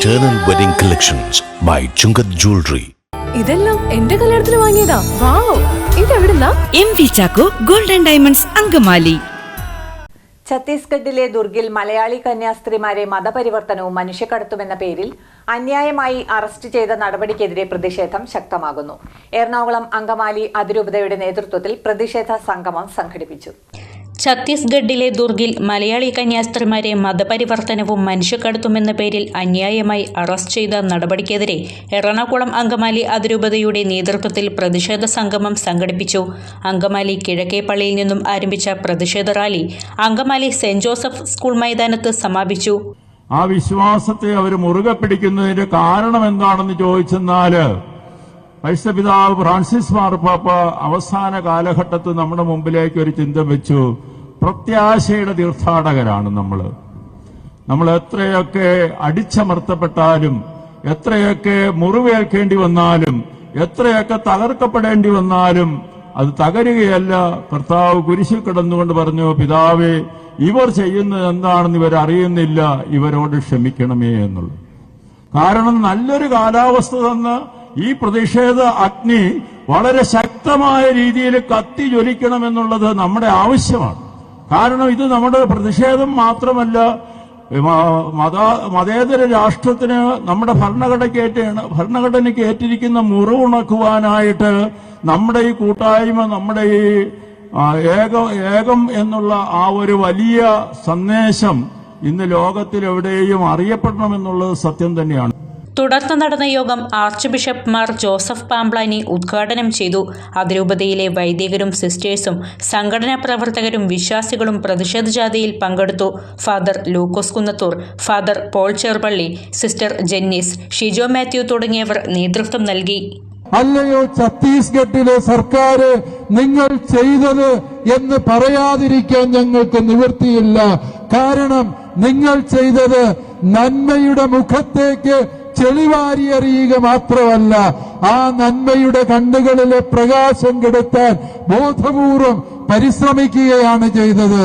Eternal Wedding Collections by Chungath Jewelry. ഇതെല്ലാം എന്റെ കല്യാണത്തിന് വാങ്ങിയതാ. Wow ഇതെവിടുന്നാ? M V Chacko golden diamonds Angamaly. ഛത്തീസ്ഗഡിലെ ദുർഗിൽ മലയാളി കന്യാസ്ത്രീമാരെ മതപരിവർത്തനവും മനുഷ്യക്കടത്തുമെന്ന പേരിൽ അന്യായമായി അറസ്റ്റ് ചെയ്ത നടപടിക്കെതിരെ പ്രതിഷേധം ശക്തമാകുന്നു. എറണാകുളം അങ്കമാലി അതിരൂപതയുടെ നേതൃത്വത്തിൽ പ്രതിഷേധ സംഗമം സംഘടിപ്പിച്ചു. ഛത്തീസ്ഗഡിലെ ദുർഗിൽ മലയാളി കന്യാസ്ത്രീമാരെ മതപരിവർത്തനവും മനുഷ്യക്കടത്തുമെന്ന പേരിൽ അന്യായമായി അറസ്റ്റ് ചെയ്ത നടപടിക്കെതിരെ എറണാകുളം അങ്കമാലി അതിരൂപതയുടെ നേതൃത്വത്തിൽ പ്രതിഷേധ സംഗമം സംഘടിപ്പിച്ചു. അങ്കമാലി കിഴക്കേ പള്ളിയിൽ നിന്നും ആരംഭിച്ച പ്രതിഷേധ rally Angamaly Saint Joseph school മൈതാനത്ത് സമാപിച്ചു. ആ വിശ്വാസത്തെ അവർ മുറുകെ പിടിക്കുന്നതിന്റെ കാരണം എന്താണെന്ന് ചോദിച്ചെന്നാൽ വൈശ്വപിതാവ് ഫ്രാൻസിസ് മാർപ്പാപ്പ അവസാന കാലഘട്ടത്തിൽ നമ്മുടെ മുമ്പിലേക്ക് ഒരു ചിന്ത വെച്ചു. പ്രത്യാശയുടെ തീർത്ഥാടകരാണ് നമ്മൾ നമ്മൾ എത്രയൊക്കെ അടിച്ചമർത്തപ്പെട്ടാലും എത്രയൊക്കെ മുറിവേൽക്കേണ്ടി വന്നാലും എത്രയൊക്കെ തകർക്കപ്പെടേണ്ടി വന്നാലും അത് തകരുകയല്ല. കർത്താവ് കുരിശിൽ കിടന്നുകൊണ്ട് പറഞ്ഞു പിതാവേ ഇവർ ചെയ്യുന്നത് എന്താണെന്ന് ഇവർ അറിയുന്നില്ല. ഇവരോട് ക്ഷമിക്കണമേ എന്നുള്ളത്. കാരണം നല്ലൊരു കാലാവസ്ഥ തന്ന് ഈ പ്രതിഷേധ അഗ്നി വളരെ ശക്തമായ രീതിയിൽ കത്തി ജ്വലിക്കണമെന്നുള്ളത് നമ്മുടെ ആവശ്യമാണ്. കാരണം ഇത് നമ്മുടെ പ്രതിഷേധം മാത്രമല്ല മത മതേതര രാഷ്ട്രത്തിന് നമ്മുടെ ഭരണഘടനയ്ക്ക് ഭരണഘടനയ്ക്ക് ഏറ്റിരിക്കുന്ന മുറിവുണക്കുവാനായിട്ട് നമ്മുടെ ഈ കൂട്ടായ്മ നമ്മുടെ ഈ ഏകം ഏകം എന്നുള്ള ആ ഒരു വലിയ സന്ദേശം ഇന്ന് ലോകത്തിലെവിടെയും അറിയപ്പെടണമെന്നുള്ളത് സത്യം തന്നെയാണ്. തുടർന്ന് നടന്ന യോഗം archbishop Mar Joseph Pamplany ഉദ്ഘാടനം ചെയ്തു. അതിരൂപതയിലെ വൈദികരും സിസ്റ്റേഴ്സും സംഘടനാ പ്രവർത്തകരും വിശ്വാസികളും പ്രതിഷേധ ജാഥയിൽ പങ്കെടുത്തു. Father Lukose Kunnathur father Paul Cherupally sister Jennis Shijo Mathew തുടങ്ങിയവർ നേതൃത്വം നൽകി. അല്ലയോ ഛത്തീസ്ഗഡിലെ സർക്കാർ നിങ്ങൾ ചെയ്തത് എന്ന് പറയാതിരിക്കാൻ ഞങ്ങൾക്ക് നിവൃത്തിയില്ല. കാരണം നിങ്ങൾ ചെയ്തത് നന്മയുടെ മുഖത്തേക്ക് ചെളിവാരിയെറിയുക മാത്രമല്ല ആ നന്മയുടെ കണ്ണുകളിലെ പ്രകാശം കെടുത്താൻ ബോധപൂർവം പരിശ്രമിക്കുകയാണ് ചെയ്തത്.